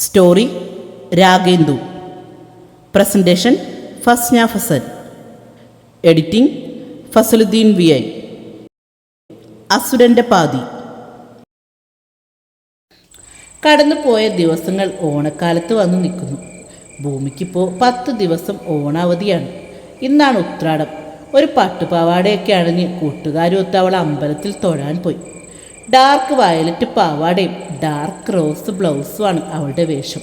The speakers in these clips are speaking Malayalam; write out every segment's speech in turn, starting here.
Story Ragendu. Presentation Fasna Fasal. Editing Fasaluddin V I. അസുരന്റെ പാതി. കടന്നുപോയ ദിവസങ്ങൾ ഓണക്കാലത്ത് വന്നു നിൽക്കുന്നു. ഭൂമിക്കിപ്പോൾ പത്ത് ദിവസം ഓണാവധിയാണ്. ഇന്നാണ് ഉത്രാടം. ഒരു പട്ടുപാവാടയൊക്കെ അണിഞ്ഞ് കൂട്ടുകാരുമൊത്ത് അവൾ അമ്പലത്തിൽ തൊഴാൻ പോയി. ഡാർക്ക് വയലറ്റ് പാവാടയും ഡാർക്ക് റോസ് ബ്ലൗസുമാണ് അവളുടെ വേഷം.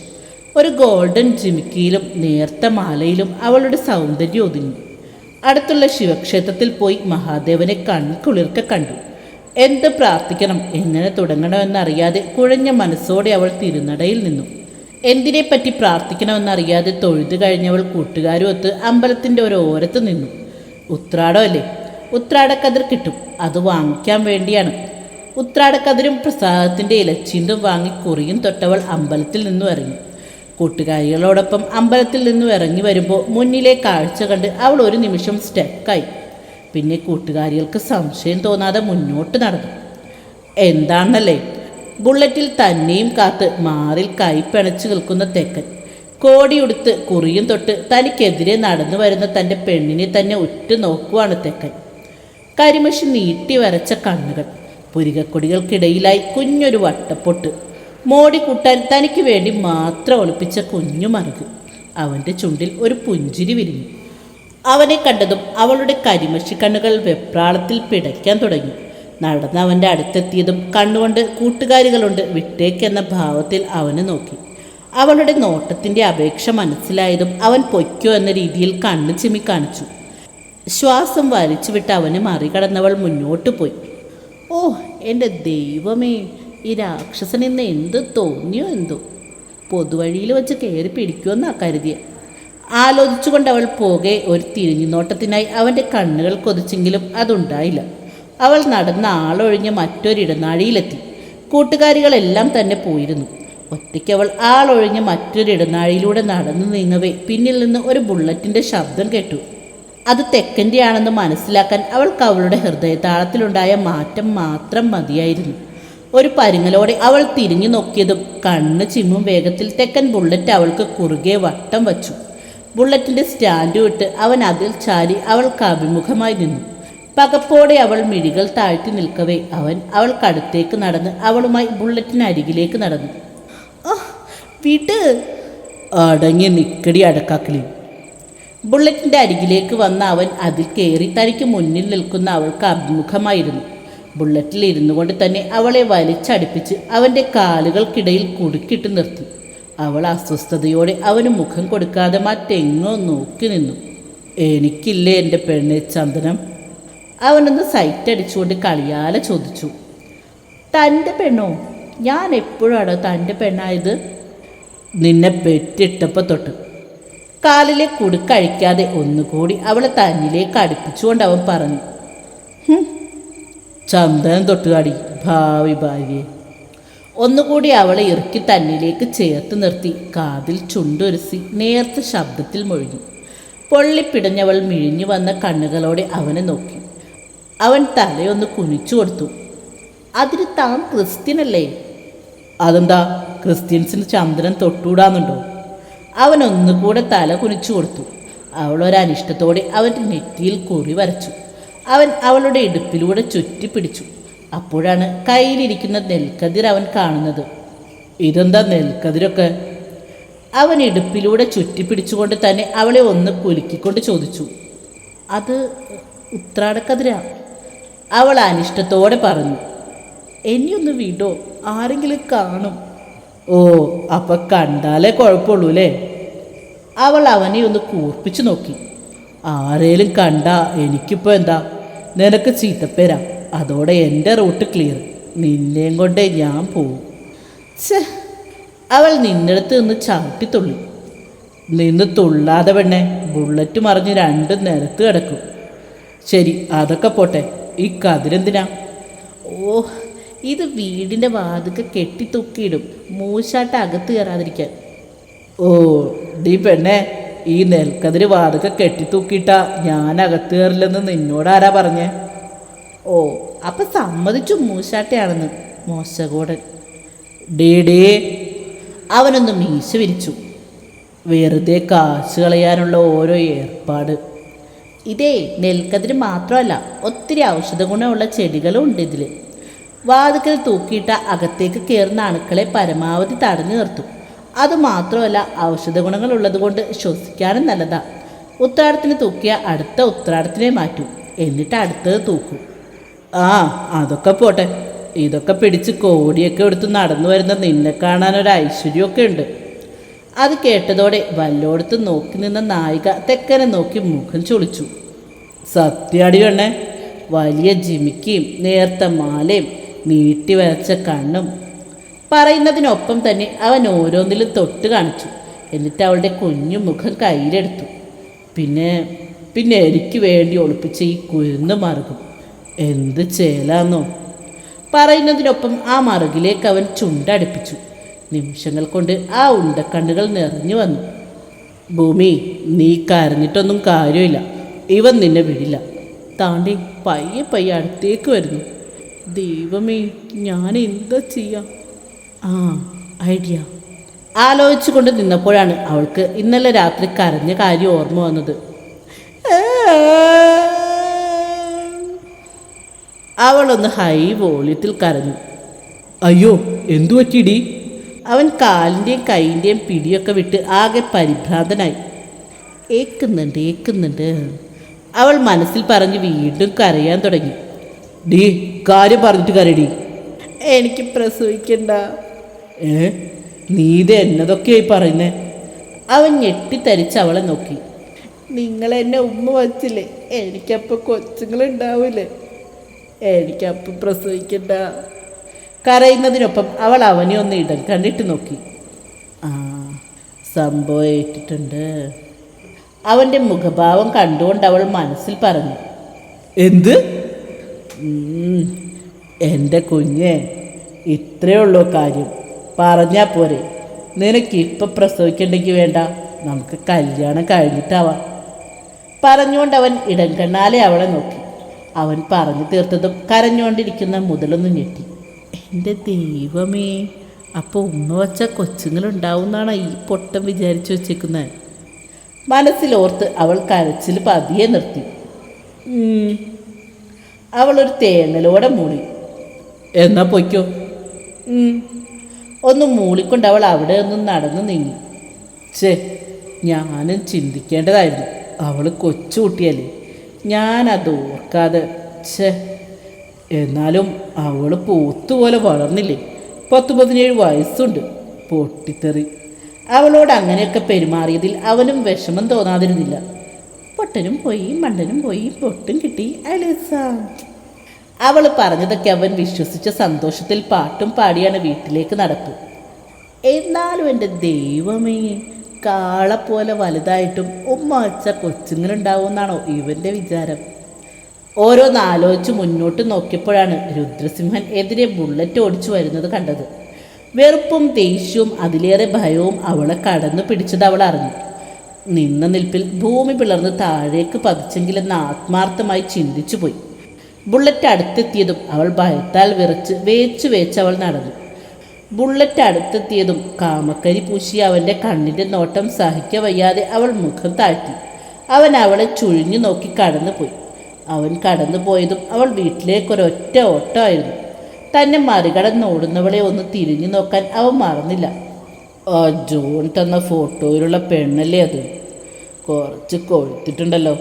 ഒരു ഗോൾഡൻ ജിമിക്കിയിലും നേർത്ത മാലയിലും അവളുടെ സൗന്ദര്യം ഒതുങ്ങി. അടുത്തുള്ള ശിവക്ഷേത്രത്തിൽ പോയി മഹാദേവനെ കൺകുളിർക്ക കണ്ടു. എന്ത് പ്രാർത്ഥിക്കണം എങ്ങനെ തുടങ്ങണമെന്നറിയാതെ കുഴഞ്ഞ മനസ്സോടെ അവൾ തിരുനടയിൽ നിന്നു. എന്തിനെപ്പറ്റി പ്രാർത്ഥിക്കണമെന്നറിയാതെ തൊഴുതു കഴിഞ്ഞവൾ കൂട്ടുകാരുമൊത്ത് അമ്പലത്തിന്റെ ഒരു ഓരത്ത് നിന്നു. ഉത്രാടമല്ലേ? ഉത്രാടക്കതിർ കിട്ടും. അത് വാങ്ങിക്കാൻ വേണ്ടിയാണ്. ഉത്രാടക്കതിരും പ്രസാദത്തിന്റെ ഇലച്ചീന്തും വാങ്ങി കുറിയും തൊട്ടവൾ അമ്പലത്തിൽ നിന്നും ഇറങ്ങി. കൂട്ടുകാരികളോടൊപ്പം അമ്പലത്തിൽ നിന്നും ഇറങ്ങി വരുമ്പോൾ മുന്നിലെ കാഴ്ച കണ്ട് അവൾ ഒരു നിമിഷം സ്റ്റക്കായി. പിന്നെ കൂട്ടുകാരികൾക്ക് സംശയം തോന്നാതെ മുന്നോട്ട് നടന്നു. എന്താണെന്നല്ലേ ബുള്ളറ്റിൽ തന്നെയും കാത്ത് മാറിൽ കൈ പിണച്ചു നിൽക്കുന്ന തെക്കൻ. കോടിയുടുത്ത് കുറിയും തൊട്ട് തനിക്കെതിരെ നടന്നു വരുന്ന തന്റെ പെണ്ണിനെ തന്നെ ഉറ്റു നോക്കുവാണ് തെക്കൻ. കരിമഷി നീട്ടി വരച്ച കണ്ണുകൾ. പുരികക്കൊടികൾക്കിടയിലായി കുഞ്ഞൊരു വട്ടപ്പൊട്ട് മോടി കൂട്ടാൻ തനിക്ക് വേണ്ടി മാത്രം ഒളിപ്പിച്ച കുഞ്ഞു മറുക്. അവന്റെ ചുണ്ടിൽ ഒരു പുഞ്ചിരി വിരിഞ്ഞു. അവനെ കണ്ടതും അവളുടെ കരിമഷി കണ്ണുകൾ വെപ്രാളത്തിൽ പിടയ്ക്കാൻ തുടങ്ങി. നടന്ന് അവന്റെ അടുത്തെത്തിയതും കണ്ണുകൊണ്ട് കൂട്ടുകാരികളുണ്ട് വിട്ടേക്കെന്ന ഭാവത്തിൽ അവനെ നോക്കി. അവളുടെ നോട്ടത്തിന്റെ അപേക്ഷ മനസ്സിലായതും അവൻ പൊയ്ക്കോ എന്ന രീതിയിൽ കണ്ണ് ചിമ്മി കാണിച്ചു. ശ്വാസം വലിച്ചുവിട്ട് അവനെ മറികടന്നവൾ മുന്നോട്ട് പോയി. ഓ എന്റെ ദൈവമേ ഈ രാക്ഷസൻ ഇന്ന് എന്ത് തോന്നിയോ എന്തോ. പൊതുവഴിയിൽ വെച്ച് കയറി പിടിക്കുമെന്നാ കരുതിയ. ആലോചിച്ചുകൊണ്ട് അവൾ പോകെ ഒരു തിരിഞ്ഞുനോട്ടത്തിനായി അവന്റെ കണ്ണുകൾ കൊതിച്ചെങ്കിലും അതുണ്ടായില്ല. അവൾ നടന്ന ആളൊഴിഞ്ഞ് മറ്റൊരിടനാഴിയിലെത്തി. കൂട്ടുകാരികളെല്ലാം തന്നെ പോയിരുന്നു. ഒറ്റയ്ക്ക് അവൾ ആളൊഴിഞ്ഞ് മറ്റൊരിടനാഴിയിലൂടെ നടന്നു നീങ്ങവേ പിന്നിൽ നിന്ന് ഒരു ബുള്ളറ്റിന്റെ ശബ്ദം കേട്ടു. അത് തെക്കന്റെ ആണെന്ന് മനസ്സിലാക്കാൻ അവൾക്ക് അവളുടെ ഹൃദയതാളത്തിലുണ്ടായ മാറ്റം മാത്രം മതിയായിരുന്നു. ഒരു പരുങ്ങലോടെ അവൾ തിരിഞ്ഞു നോക്കിയതും കണ്ണ് ചിമ്മും വേഗത്തിൽ തെക്കൻ ബുള്ളറ്റ് അവൾക്ക് കുറുകെ വട്ടം വച്ചു. ബുള്ളറ്റിന്റെ സ്റ്റാൻഡ് വിട്ട് അവൻ അതിൽ ചാരി അവൾക്ക് അഭിമുഖമായി നിന്നു. പകപ്പോടെ അവൾ മിഴികൾ താഴ്ത്തി നിൽക്കവേ അവൻ അവൾക്കടുത്തേക്ക് നടന്ന് അവളുമായി ബുള്ളറ്റിനരികിലേക്ക് നടന്നു. വിട് അടങ്ങി നിക്കടി അടക്കാക്കിളി ബുള്ളറ്റിന്റെ അരികിലേക്ക് വന്ന അവൻ അതിൽ കയറി തനിക്ക് മുന്നിൽ നിൽക്കുന്ന അവൾക്ക് അഭിമുഖമായിരുന്നു. ബുള്ളറ്റിൽ ഇരുന്നു കൊണ്ട് തന്നെ അവളെ വലിച്ചടുപ്പിച്ച് അവന്റെ കാലുകൾക്കിടയിൽ കുടുക്കിട്ട് നിർത്തി. അവൾ അസ്വസ്ഥതയോടെ അവന് മുഖം കൊടുക്കാതെ മറ്റെങ്ങോ നോക്കി നിന്നു. എനിക്കില്ലേ എന്റെ പെണ്ണെ ചന്ദനം? അവനൊന്ന് സൈറ്റ് അടിച്ചുകൊണ്ട് കളിയാലെ ചോദിച്ചു. തന്റെ പെണ്ണോ? ഞാൻ എപ്പോഴാണോ തന്റെ പെണ്ണായത്? നിന്നെ പെറ്റിട്ടപ്പോൾ തൊട്ട്. കാലിലെ കുടുക്കഴിക്കാതെ ഒന്നുകൂടി അവളെ തന്നിലേക്ക് അടുപ്പിച്ചുകൊണ്ട് അവൻ പറഞ്ഞു "ഹും, ചന്ദനം തൊട്ടുകാടി ഭാവി ഭാര്യയെ ഒന്നുകൂടി അവളെ ഇറുക്കി തന്നിലേക്ക് ചേർത്ത് നിർത്തി. കാതിൽ ചുണ്ടൊരുസി നേർത്ത ശബ്ദത്തിൽ മുഴുകി പൊള്ളിപ്പിടഞ്ഞവൾ മിഴിഞ്ഞു വന്ന കണ്ണുകളോടെ അവനെ നോക്കി. അവൻ തലയൊന്ന് കുനിച്ചു കൊടുത്തു. അതിന് താൻ ക്രിസ്ത്യനല്ലേ? അതെന്താ ക്രിസ്ത്യൻസിന് ചന്ദ്രൻ തൊട്ടുകൂടാന്നുണ്ടോ അവൻ കൂടെ തല കുനിച്ചു കൊടുത്തു. അവളൊരനിഷ്ടത്തോടെ അവന്റെ നെറ്റിയിൽ കുറി വരച്ചു. അവൻ അവളുടെ ഇടുപ്പിലൂടെ ചുറ്റി പിടിച്ചു. അപ്പോഴാണ് കയ്യിലിരിക്കുന്ന നെൽക്കതിർ അവൻ കാണുന്നത്. ഇതെന്താ നെൽക്കതിരൊക്കെ? അവൻ ഇടുപ്പിലൂടെ ചുറ്റിപ്പിടിച്ചുകൊണ്ട് തന്നെ അവളെ ഒന്ന് കുലുക്കിക്കൊണ്ട് ചോദിച്ചു. അത് ഉത്രാടക്കതിരാ? അവൾ അനിഷ്ടത്തോടെ പറഞ്ഞു. എന്നെയൊന്ന് വിടോ. ആരെങ്കിലും കാണും. ഓ അപ്പൊ കണ്ടാലേ കുഴപ്പമുള്ളൂ അല്ലേ അവൾ അവനെ ഒന്ന് കൂർപ്പിച്ചു നോക്കി. ആരേലും കണ്ട എനിക്കിപ്പോൾ എന്താ? നിനക്ക് ചീത്തപ്പേരാ അതോടെ എന്റെ റൂട്ട് ക്ലിയർ. നിന്നെയും കൊണ്ടേ ഞാൻ പോവും. ഛേ അവൾ നിന്നെടുത്ത് നിന്ന് ചവിട്ടിത്തുള്ളി നിന്ന് തുള്ളാതെ പെണ്ണെ ബുള്ളറ്റ് മറിഞ്ഞ് രണ്ടും നിരത്ത് കിടക്കും. ശരി അതൊക്കെ പോട്ടെ. ഈ കതിരെന്തിനാ? ഓ ഇത് വീടിന്റെ വാതുക്കെ കെട്ടിത്തൂക്കിയിടും. മൂശാട്ട് അകത്ത് കയറാതിരിക്കാൻ. ഓ ഡീ പെണ്ണെ ഈ നെൽക്കതിര് വാതുക്കെ കെട്ടിത്തൂക്കിയിട്ടാ ഞാൻ അകത്ത് കയറില്ലെന്ന് നിന്നോട് ആരാ പറഞ്ഞേ? ഓ അപ്പം സമ്മതിച്ചു മൂശാട്ടയാണെന്ന് മോശകോടൻ. D D. അവനൊന്ന് മീശ വിരിച്ചു. വെറുതെ കാശ് കളയാനുള്ള ഓരോ ഏർപ്പാട്. ഇതേ നെൽക്കതിര് മാത്രമല്ല ഒത്തിരി ഔഷധ ഗുണമുള്ള ചെടികളും ഉണ്ട് ഇതിൽ വാതുക്കൽ തൂക്കിയിട്ട അകത്തേക്ക് കയറുന്ന അണുക്കളെ പരമാവധി തടഞ്ഞു നിർത്തും. അതുമാത്രമല്ല ഔഷധ ഗുണങ്ങളുള്ളതുകൊണ്ട് ശ്വസിക്കാനും നല്ലതാ. ഉത്രാടത്തിന് തൂക്കിയ അടുത്ത ഉത്രാടത്തിനെ മാറ്റും. എന്നിട്ട് അടുത്തത് തൂക്കും. ആ അതൊക്കെ പോട്ടെ. ഇതൊക്കെ പിടിച്ച് കോടിയൊക്കെ എടുത്ത് നടന്നു വരുന്ന നിന്നെ കാണാനൊരു ഐശ്വര്യമൊക്കെ ഉണ്ട്. അത് കേട്ടതോടെ വല്ലോടത്ത് നോക്കി നിന്ന നായിക തെക്കനെ നോക്കി മുഖം ചൊളിച്ചു. സത്യാടി കണ്ണേ വലിയ ജിമിക്കിയും നേർത്ത മാലയും നീട്ടി വരച്ച കണ്ണും പറയുന്നതിനൊപ്പം തന്നെ അവൻ ഓരോന്നിലും തൊട്ട് കാണിച്ചു. എന്നിട്ട് അവളുടെ കുഞ്ഞു മുഖം കയ്യിലെടുത്തു. പിന്നെ പിന്നെ എനിക്ക് വേണ്ടി ഒളിപ്പിച്ച ഈ കുരുന്ന് മറുകും. എന്ത് ചേലാന്നോ. പറയുന്നതിനൊപ്പം ആ മറുകിലേക്ക് അവൻ ചുണ്ടടുപ്പിച്ചു. നിമിഷങ്ങൾ കൊണ്ട് ആ ഉണ്ടക്കണ്ണുകൾ നിറഞ്ഞു വന്നു. ഭൂമി നീ കരഞ്ഞിട്ടൊന്നും കാര്യമില്ല. ഇവൻ നിന്നെ വിടില്ല. താണ്ടി പയ്യെ പയ്യെ അടുത്തേക്ക് വരുന്നു. ദൈവമേ ഞാൻ എന്താ ചെയ്യാം? ആ ഐഡിയ. ആലോചിച്ചു കൊണ്ട് നിന്നപ്പോഴാണ് അവൾക്ക് ഇന്നലെ രാത്രി കരഞ്ഞ കാര്യം ഓർമ്മ വന്നത്. അവളൊന്ന് ഹൈ വോളിയത്തിൽ കരഞ്ഞു. അയ്യോ എന്തു പറ്റിയിടി? അവൻ കാലിന്റെയും കൈന്റെയും പിടിയൊക്കെ വിട്ട് ആകെ പരിഭ്രാന്തനായി. ഏക്കുന്നുണ്ട് ഏക്കുന്നുണ്ട്. അവൾ മനസ്സിൽ പറഞ്ഞ് വീണ്ടും കരയാൻ തുടങ്ങി. ഡീ കാര്യം പറഞ്ഞിട്ട് കരടി എനിക്ക് പ്രസവിക്കണ്ട. ഏ? നീ ഇത് എന്നതൊക്കെയായി പറയുന്നേ? അവൻ ഞെട്ടിത്തരിച്ച് അവളെ നോക്കി. നിങ്ങൾ എന്നെ ഉമ്മ വച്ചില്ലേ? എനിക്കപ്പോൾ കൊച്ചുങ്ങളുണ്ടാവില്ലേ എനിക്കപ്പം പ്രസവിക്കണ്ട. കരയുന്നതിനൊപ്പം അവൾ അവനെ ഒന്ന് ഇടൽ കണ്ടിട്ട് നോക്കി. ആ സംഭവം ഏറ്റിട്ടുണ്ട്. അവന്റെ മുഖഭാവം കണ്ടുകൊണ്ട് അവൾ മനസ്സിൽ പറഞ്ഞു. എന്ത്? എന്റെ കുഞ്ഞെ ഇത്രയേ ഉള്ളൂ കാര്യം. പറഞ്ഞാൽ പോരെ. നിനക്ക് ഇപ്പം പ്രസവിക്കണ്ടെങ്കിൽ വേണ്ട. നമുക്ക് കല്യാണം കഴിഞ്ഞിട്ടാവാം. പറഞ്ഞുകൊണ്ട് അവൻ ഇടം കണ്ണാലെ അവളെ നോക്കി. അവൻ പറഞ്ഞു തീർത്തതും കരഞ്ഞുകൊണ്ടിരിക്കുന്ന മുതലൊന്നും ഞെട്ടി. എന്റെ ദൈവമേ അപ്പോൾ ഉമ്മ വച്ച കൊച്ചുങ്ങളുണ്ടാവുമെന്നാണ് ഈ പൊട്ടം വിചാരിച്ചു വച്ചേക്കുന്നത് മനസ്സിലോർത്ത് അവൾ കരച്ചിൽ പതിയെ നിർത്തി. അവളൊരു തേങ്ങലോടെ മൂളി എന്നാ പൊയ്ക്കോ. ഒന്ന് മൂളിക്കൊണ്ട് അവൾ അവിടെ നിന്നും നടന്നു നീങ്ങി. ചേ ഞാനും ചിന്തിക്കേണ്ടതായിരുന്നു. അവൾ കൊച്ചു കുട്ടിയല്ലേ. ഞാനത് ഓർക്കാതെ ഛേ. എന്നാലും അവൾ പോത്തുപോലെ വളർന്നില്ലേ. പത്ത് പതിനേഴ് വയസ്സുണ്ട് പൊട്ടിത്തെറി. അവളോട് അങ്ങനെയൊക്കെ പെരുമാറിയതിൽ അവനും വിഷമം തോന്നാതിരുന്നില്ല. പൊട്ടനും പോയി മണ്ടനും പോയി പൊട്ടും കിട്ടി. അലേസ. അവൾ പറഞ്ഞതൊക്കെ അവൻ വിശ്വസിച്ച സന്തോഷത്തിൽ പാട്ടും പാടിയാണ് വീട്ടിലേക്ക് നടപ്പ്. എന്നാലും എന്റെ ദൈവമേ കാള വലുതായിട്ടും ഉമ്മ വച്ച കൊച്ചുങ്ങളുണ്ടാവുമെന്നാണോ ഇവന്റെ വിചാരം? ഓരോന്നാലോചിച്ച് മുന്നോട്ട് നോക്കിയപ്പോഴാണ് രുദ്രസിംഹൻ എതിരെ ബുള്ളറ്റ് ഓടിച്ചു വരുന്നത് കണ്ടത്. വെറുപ്പും ദേഷ്യവും അതിലേറെ ഭയവും അവളെ കടന്നു പിടിച്ചത് അവൾ അറിഞ്ഞു. നിന്ന നിൽപ്പിൽ ഭൂമി പിളർന്ന് താഴേക്ക് പതിച്ചെങ്കിലെന്ന് ആത്മാർത്ഥമായി ചിന്തിച്ചു പോയി ബുള്ളറ്റ് അടുത്തെത്തിയതും അവൾ ഭയത്താൽ വിറച്ച് വേച്ചു വേച്ച് അവൾ നടന്നു. ബുള്ളറ്റ് അടുത്തെത്തിയതും കാമക്കരി പൂശി അവന്റെ കണ്ണിന്റെ നോട്ടം സഹിക്ക വയ്യാതെ അവൾ മുഖം താഴ്ത്തി. അവൻ അവളെ ചുഴിഞ്ഞു നോക്കി കടന്നുപോയി. അവൻ കടന്നു പോയതും അവൾ വീട്ടിലേക്കൊരൊറ്റ ഓട്ടമായിരുന്നു തന്നെ മറികടന്ന് ഓടുന്നവളെ ഒന്ന് തിരിഞ്ഞു നോക്കാൻ അവൻ മറന്നില്ല. ആ ജോൺ തന്ന ഫോട്ടോയിലുള്ള പെണ്ണല്ലേ അത്? കുറച്ച് കൊഴുത്തിട്ടുണ്ടല്ലോ.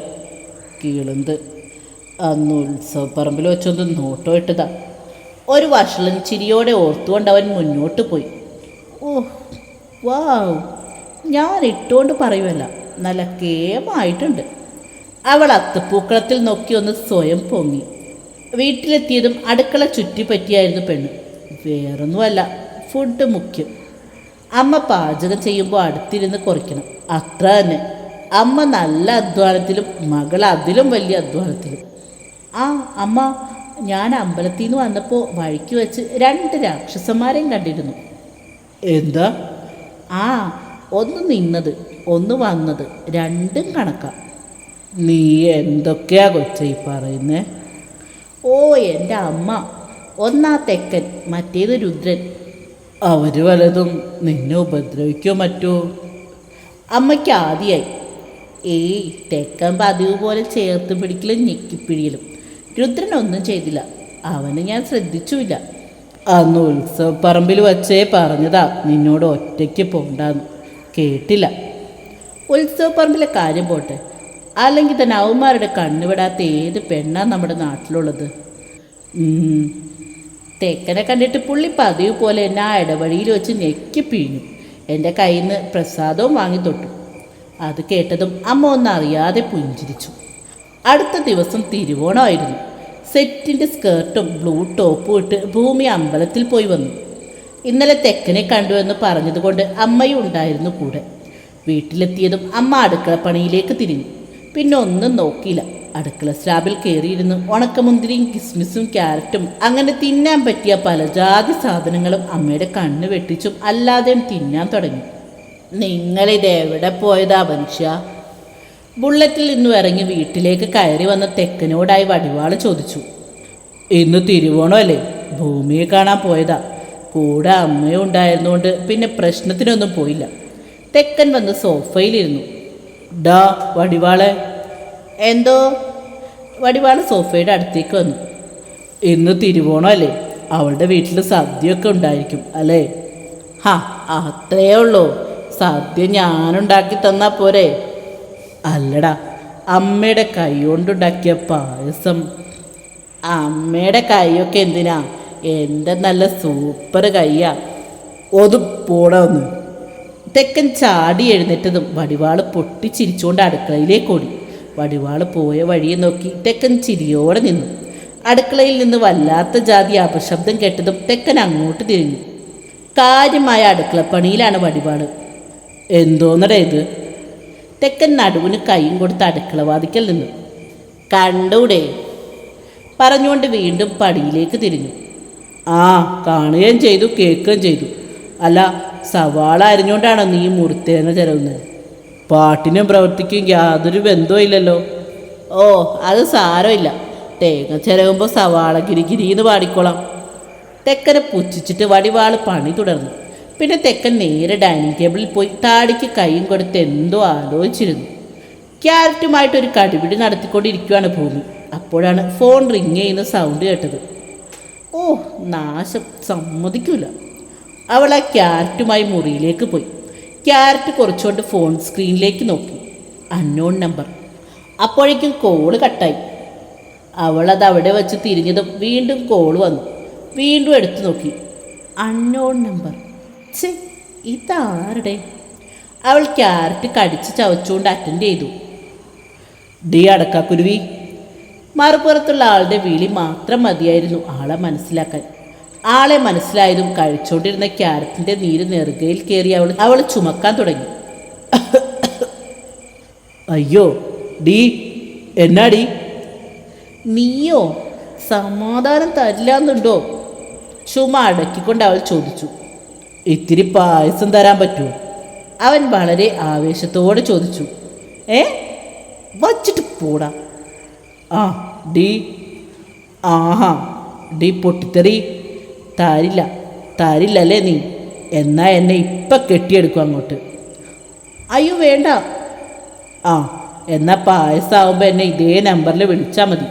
കീളുന്ത്. അന്ന് ഉത്സവപ്പറമ്പിൽ വെച്ചൊന്ന് നോട്ടോ ഇട്ടതാ. ഒരു വഷളൻ ചിരിയോടെ ഓർത്തുകൊണ്ട് അവൻ മുന്നോട്ട് പോയി. ഓ വാവ് ഞാൻ ഇട്ടുകൊണ്ട് പറയുമല്ല നല്ല കേമായിട്ടുണ്ട്. അവൾ അത്തപ്പൂക്കളത്തിൽ നോക്കി ഒന്ന് സ്വയം പൊങ്ങി. വീട്ടിലെത്തിയതും അടുക്കള ചുറ്റിപ്പറ്റിയായിരുന്നു പെണ്ണ്. വേറൊന്നുമല്ല ഫുഡ് മുഖ്യം. അമ്മ പാചകം ചെയ്യുമ്പോൾ അടുത്തിരുന്ന് കുറയ്ക്കണം. അത്ര തന്നെ. അമ്മ നല്ല അധ്വാനത്തിലും മകൾ അതിലും വലിയ അധ്വാനത്തിലും. ആ അമ്മ ഞാൻ അമ്പലത്തിൽ നിന്ന് വന്നപ്പോൾ വഴിക്ക് വെച്ച് രണ്ട് രാക്ഷസന്മാരെയും കണ്ടിരുന്നു. എന്താ? ആ ഒന്ന് നിന്നത് ഒന്ന് വന്നത് രണ്ടും കണക്കാം. നീ എന്തൊക്കെയാ കൊച്ച പറയുന്നേ? ഓ എന്റെ അമ്മ ഒന്നാ തെക്കൻ മറ്റേത് രുദ്രൻ. അവർ വലതും നിന്നെ ഉപദ്രവിക്കോ മറ്റോ? അമ്മയ്ക്ക് ആദ്യമായി ഏയ് തെക്കൻ പതിവ് പോലെ ചേർത്ത് പിടിക്കലും ഞെക്കിപ്പിടിയലും. രുദ്രൻ ഒന്നും ചെയ്തില്ല. അവന് ഞാൻ ശ്രദ്ധിച്ചുമില്ല അന്ന് ഉത്സവപ്പറമ്പിൽ വച്ചേ പറഞ്ഞതാ നിന്നോട് ഒറ്റയ്ക്ക് പോണ്ടാന്ന് കേട്ടില്ല. ഉത്സവപ്പറമ്പിലെ കാര്യം പോട്ടെ. അല്ലെങ്കിൽ തന്നെ അവന്മാരുടെ കണ്ണുവിടാത്ത ഏത് പെണ്ണാണ് നമ്മുടെ നാട്ടിലുള്ളത്. തെക്കനെ കണ്ടിട്ട് പുള്ളി പതിവ് പോലെ എന്നെ ആ ഇടവഴിയിൽ വെച്ച് ഞെക്കി പിഴിഞ്ഞു എന്റെ കയ്യിൽ നിന്ന് പ്രസാദവും വാങ്ങി തൊട്ടു. അത് കേട്ടതും അമ്മ ഒന്നറിയാതെ പുഞ്ചിരിച്ചു. അടുത്ത ദിവസം തിരുവോണമായിരുന്നു. സെറ്റിന്റെ സ്കേർട്ടും ബ്ലൂ ടോപ്പും ഇട്ട് ഭൂമി അമ്പലത്തിൽ പോയി വന്നു. ഇന്നലെ തെക്കനെ കണ്ടുവെന്ന് പറഞ്ഞതുകൊണ്ട് അമ്മയും ഉണ്ടായിരുന്നു കൂടെ. വീട്ടിലെത്തിയതും അമ്മ അടുക്കള പണിയിലേക്ക് തിരിഞ്ഞു. പിന്നെ ഒന്നും നോക്കിയില്ല. അടുക്കള സ്ലാബിൽ കയറിയിരുന്ന് ഉണക്കമുന്തിരിയും കിസ്മിസും ക്യാരറ്റും അങ്ങനെ തിന്നാൻ പറ്റിയ പലജാതി സാധനങ്ങളും അമ്മയുടെ കണ്ണ് വെട്ടിച്ചും അല്ലാതെയും തിന്നാൻ തുടങ്ങി. നിങ്ങളിത് എവിടെ പോയതാ മനുഷ്യ? ബുള്ളറ്റിൽ നിന്നും ഇറങ്ങി വീട്ടിലേക്ക് കയറി വന്ന തെക്കനോടായി വടിവാൾ ചോദിച്ചു ഇന്ന് തിരുവോണമല്ലേ? ഭൂമിയെ കാണാൻ പോയതാ. കൂടെ അമ്മയും ഉണ്ടായിരുന്നുകൊണ്ട് പിന്നെ പ്രശ്നത്തിനൊന്നും പോയില്ല. തെക്കൻ വന്ന് സോഫയിലിരുന്നു. ഡാ വടിവാളെ. എന്തോ? വടിവാൾ സോഫയുടെ അടുത്തേക്ക് വന്നു. ഇന്ന് തിരുവോണമല്ലേ? അവളുടെ വീട്ടിൽ സദ്യയൊക്കെ ഉണ്ടായിരിക്കും അല്ലേ? ഹാ അത്രയേ ഉള്ളൂ. സദ്യ ഞാനുണ്ടാക്കി തന്നാൽ പോരെ. അല്ലടാ അമ്മയുടെ കൈ കൊണ്ടുണ്ടാക്കിയ പായസം. അമ്മയുടെ കൈയൊക്കെ എന്തിനാ? എന്റെ നല്ല സൂപ്പർ കൈയാ. ഒതു പോടാ ഒന്ന്. തെക്കൻ ചാടി എഴുന്നേറ്റതും വടിവാൾ പൊട്ടിച്ചിരിച്ചുകൊണ്ട് അടുക്കളയിലേക്ക് ഓടി. വടിവാൾ പോയ വഴിയെ നോക്കി തെക്കൻ ചിരിയോടെ നിന്നു. അടുക്കളയിൽ നിന്ന് വല്ലാത്ത ജാതി അപശബ്ദം കേട്ടതും തെക്കൻ അങ്ങോട്ട് തിരിഞ്ഞു. കാര്യമായ അടുക്കളപ്പണിയിലാണ് വടിവാൾ. എന്തോന്നടേ ഇത്? തെക്കൻ നടുവിന് കൈയും കൊടുത്ത് അടുക്കളവാതിക്കൽ നിന്നു. കണ്ടൂടെ? പറഞ്ഞുകൊണ്ട് വീണ്ടും പടിയിലേക്ക് തിരിഞ്ഞു. ആ കാണുകയും ചെയ്തു കേൾക്കുകയും ചെയ്തു. അല്ല സവാള അരിഞ്ഞുകൊണ്ടാണോ നീ മുറുത്തേന ചെലവുന്നത് പാട്ടിനും പ്രവർത്തിക്കും യാതൊരു ബന്ധവും ഇല്ലല്ലോ. ഓ അത് സാരമില്ല. തേങ്ങ ചെലവുമ്പോൾ സവാള ഗിരിഗിരിന്ന് പാടിക്കോളാം. തെക്കനെ പുച്ഛിച്ചിട്ട് വടിവാൾ പണി തുടർന്നു. പിന്നെ തെക്കൻ നേരെ ഡൈനിങ് ടേബിളിൽ പോയി താടിക്ക് കൈയും കൊടുത്ത് എന്തോ ആലോചിച്ചിരുന്നു. ക്യാരറ്റുമായിട്ട് ഒരു കടിപിടി നടത്തിക്കൊണ്ടിരിക്കുകയാണ് ഭൂമി. അപ്പോഴാണ് ഫോൺ റിങ് ചെയ്യുന്ന സൗണ്ട് കേട്ടത്. ഓ നാശം. സമ്മതിക്കൂല. അവൾ ആ ക്യാരറ്റുമായി മുറിയിലേക്ക് പോയി. ക്യാരറ്റ് കുറച്ചുകൊണ്ട് ഫോൺ സ്ക്രീനിലേക്ക് നോക്കി. അന്നോൺ നമ്പർ. അപ്പോഴേക്കും കോൾ കട്ടായി. അവളത് അവിടെ വെച്ച് തിരിഞ്ഞതും വീണ്ടും കോൾ വന്നു. വീണ്ടും എടുത്തു നോക്കി. Unknown number. ഛേ ഇതാരുടെ അവൾ ക്യാരറ്റ് കടിച്ച് ചവച്ചുകൊണ്ട് അറ്റൻഡ് ചെയ്തു. ഡി അടക്കാക്കുരുവി. മറുപുറത്തുള്ള ആളുടെ വിളി മാത്രം മതിയായിരുന്നു ആളെ മനസ്സിലാക്കാൻ. ആളെ മനസ്സിലായതും കഴിച്ചുകൊണ്ടിരുന്ന ക്യാരറ്റിന്റെ നീര് നെറുകയിൽ കയറി അവൾ അവൾ ചുമക്കാൻ തുടങ്ങി. അയ്യോ ഡി എന്നാടി? നീയോ സമാധാനം തരില്ലാന്നുണ്ടോ? ചുമ അടക്കിക്കൊണ്ട് അവൾ ചോദിച്ചു. ഇത്തിരി പായസം തരാൻ പറ്റുമോ അവൻ വളരെ ആവേശത്തോടെ ചോദിച്ചു. ഏ? വച്ചിട്ട് പോടാ. ആ ഡി. ആഹാ ഡി പൊട്ടിത്തെറി. തരില്ല തരില്ലല്ലേ നീ? എന്നാ എന്നെ ഇപ്പം കെട്ടിയെടുക്കും അങ്ങോട്ട്. അയ്യോ വേണ്ട. ആ എന്നാൽ പായസമാകുമ്പോൾ എന്നെ ഇതേ നമ്പറിൽ വിളിച്ചാൽ മതി.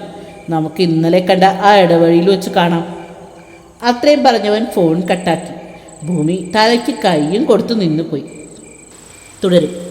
നമുക്ക് ഇന്നലെ കണ്ട ആ ഇടവഴിയിൽ വെച്ച് കാണാം. അത്രയും പറഞ്ഞവൻ ഫോൺ കട്ടാക്കി. ഭൂമി തലയ്ക്ക് കൈയും കൊടുത്തു നിന്നു പോയി തുടരും.